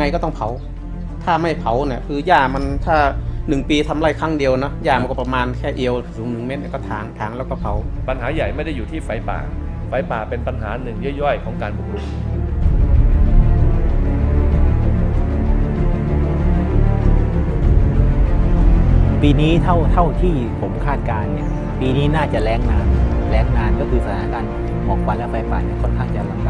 ไงก็ต้องเผา ถ้าไม่เผาเนี่ยคือหญ้ามันถ้าหนึ่งปีทำไรครั้งเดียวนะหญ้ามันก็ประมาณแค่เอวสูงหนึ่งเมตรเนี่ยก็ถางถางแล้วก็เผา ปัญหาใหญ่ไม่ได้อยู่ที่ไฟป่า ไฟป่าเป็นปัญหาหนึ่งย่อยๆ ของการบุกรุกปีนี้เท่าเท่าที่ผมคาดการณ์เนี่ยปีนี้น่าจะแรงนานแรงนานก็คือสถานการณ์หมอกควันและไฟป่าเนี่ยค่อนข้างจะลำบาก